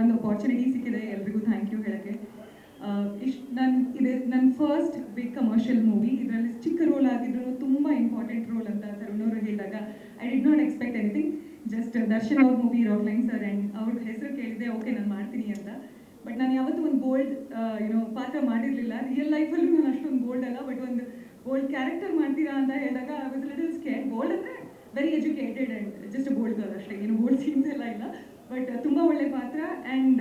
ಒಂದು ಅಪಾರ್ಚುನಿಟಿ ಸಿಕ್ಕಿದೆ ಎಲ್ರಿಗೂ. ಥ್ಯಾಂಕ್ ಯು ಹೇಳೋಕ್ಕೆ. ಇಷ್ಟು ನನ್ನ ಇದೆ ನನ್ನ ಫಸ್ಟ್ ಬಿಗ್ ಕಮರ್ಷಿಯಲ್ ಮೂವಿ ಇದರಲ್ಲಿ ಚಿಕ್ಕ ರೋಲ್ ಆಗಿದ್ರು, ತುಂಬ ಇಂಪಾರ್ಟೆಂಟ್ ರೋಲ್ ಅಂತ ತರುಣ್ ಅವರು ಹೇಳಿದಾಗ I did not expect anything just Darshan ಅವ್ರ ಮೂವಿ ರಾಕ್ಲೈನ್ ಸರ್ ಆ್ಯಂಡ್ ಅವ್ರ ಹೆಸರು ಕೇಳಿದೆ ಓಕೆ ನಾನು ಮಾಡ್ತೀನಿ ಅಂತ. ಬಟ್ ನಾನು ಯಾವತ್ತೂ ಒಂದು ಬೋಲ್ಡ್ ಏನೋ ಪಾತ್ರ ಮಾಡಿರಲಿಲ್ಲ. ರಿಯಲ್ ಲೈಫಲ್ಲೂ ನಾನು ಅಷ್ಟೊಂದು ಬೋಲ್ಡ್ ಅಲ್ಲ ಬಟ್ ಒಂದು ಬೋಲ್ಡ್ ಕ್ಯಾರೆಕ್ಟರ್ ಮಾಡ್ತೀರಾ ಅಂತ ಹೇಳಿದಾಗ I was little scare bold ಅಂದರೆ very educated and just bold ಅಷ್ಟೇ. ಏನು ಬೋಲ್ಡ್ ಸೀನ್ಸ್ ಎಲ್ಲ ಇಲ್ಲ. ಬಟ್ ತುಂಬ ಒಳ್ಳೆ ಪಾತ್ರ. ಆ್ಯಂಡ್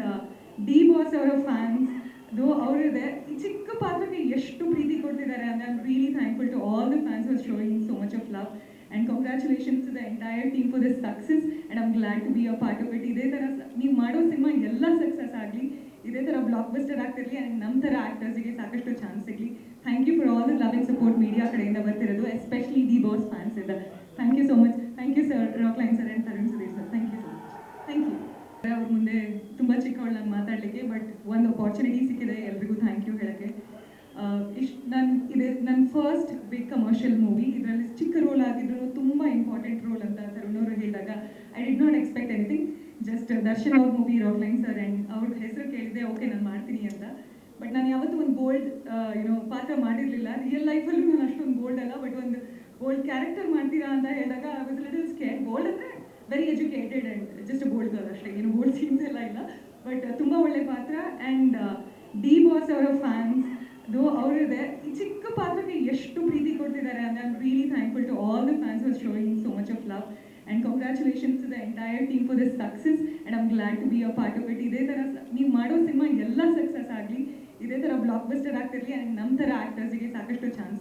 ಡಿ ಬಾಸ್ ಅವರ ಫ್ಯಾನ್ಸ್ ದೋ ಅವರಿದೆ. ಈ ಚಿಕ್ಕ ಪಾತ್ರಕ್ಕೆ ಎಷ್ಟು ಪ್ರೀತಿ ಕೊಡ್ತಿದ್ದಾರೆ ಅಂದರೆ I am really thankful to all the fans are showing so much of love and congratulations the entire team for this success and I'm glad to be a part of it ಇದೇ ಥರ ನೀವು ಮಾಡೋ cinema ಎಲ್ಲ success ಆಗಲಿ. ಇದೇ ಥರ block buster ಆಗ್ತಿರಲಿ and ನಮ್ಮ ಥರ ಆ್ಯಕ್ಟರ್ಸಿಗೆ ಸಾಕಷ್ಟು ಚಾನ್ಸ್ ಸಿಗಲಿ. Thank you for all the love and support media ಕಡೆಯಿಂದ ಬರ್ತಿರೋದು ಎಸ್ಪೆಷಲಿ ದಿ ಬಾಸ್ ಫ್ಯಾನ್ಸ್ ಇದೆ thank you so much thank you sir Rockline sir ಮುಂದೆ ತುಂಬ ಚಿಕ್ಕವಳು ನಾನು ಮಾತಾಡಲಿಕ್ಕೆ ಬಟ್ ಒಂದು ಅಪಾರ್ಚುನಿಟಿ ಸಿಕ್ಕಿದೆ ಎಲ್ರಿಗೂ. ಥ್ಯಾಂಕ್ ಯು ಹೇಳೋಕ್ಕೆ. ಇಷ್ಟು ನನ್ನ ಇದೆ ನನ್ನ ಫಸ್ಟ್ ಬಿಗ್ ಕಮರ್ಷಿಯಲ್ ಮೂವಿ ಇದರಲ್ಲಿ ಚಿಕ್ಕ ರೋಲ್ ಆಗಿದ್ರು, ತುಂಬ ಇಂಪಾರ್ಟೆಂಟ್ ರೋಲ್ ಅಂತ ತರುಣ್ ಅವರು ಹೇಳಿದಾಗ I did not expect anything just Darshan ಅವ್ರ ಮೂವಿ ರಾಕ್ಲೈನ್ ಸರ್ ಆ್ಯಂಡ್ ಅವ್ರ ಹೆಸರು ಕೇಳಿದೆ ಓಕೆ ನಾನು ಮಾಡ್ತೀನಿ ಅಂತ. ಬಟ್ ನಾನು ಯಾವತ್ತೂ ಒಂದು ಬೋಲ್ಡ್ ಏನೋ ಪಾತ್ರ ಮಾಡಿರಲಿಲ್ಲ. ರಿಯಲ್ ಲೈಫಲ್ಲೂ ನಾನು ಅಷ್ಟೊಂದು ಬೋಲ್ಡ್ ಅಲ್ಲ ಬಟ್ ಒಂದು ಬೋಲ್ಡ್ ಕ್ಯಾರೆಕ್ಟರ್ ಮಾಡ್ತೀರಾ ಅಂತ ಹೇಳಿದಾಗ ಐ ಲಿಟಲ್ ಸ್ಕೇರ್ ಬೋಲ್ಡ್ ಅಂದರೆ very educated and just bold ಅಷ್ಟೇ. ಏನು ಬೋಲ್ಡ್ ಸೀನ್ಸ್ ಎಲ್ಲ ಇಲ್ಲ. ಬಟ್ ತುಂಬ ಒಳ್ಳೆ ಪಾತ್ರ. ಆ್ಯಂಡ್ ಡಿ ಬಾಸ್ ಅವರ ಫ್ಯಾನ್ಸ್ ದೋ ಅವರಿದೆ ಚಿಕ್ಕ ಪಾತ್ರಕ್ಕೆ ಎಷ್ಟು ಪ್ರೀತಿ ಕೊಡ್ತಿದ್ದಾರೆ ಅಂದರೆ I'm really thankful to all the fans are showing so much of love and congratulations the entire team for this success and I'm glad to be a part of it ಇದೇ ಥರ ನೀವು ಮಾಡೋ ಸಿನಿಮಾ ಎಲ್ಲ success ಆಗಲಿ. ಇದೇ ಥರ block buster ಆಗ್ತಿರಲಿ and ನಮ್ಮ ಥರ ಆ್ಯಕ್ಟರ್ಸಿಗೆ ಸಾಕಷ್ಟು ಚಾನ್ಸ್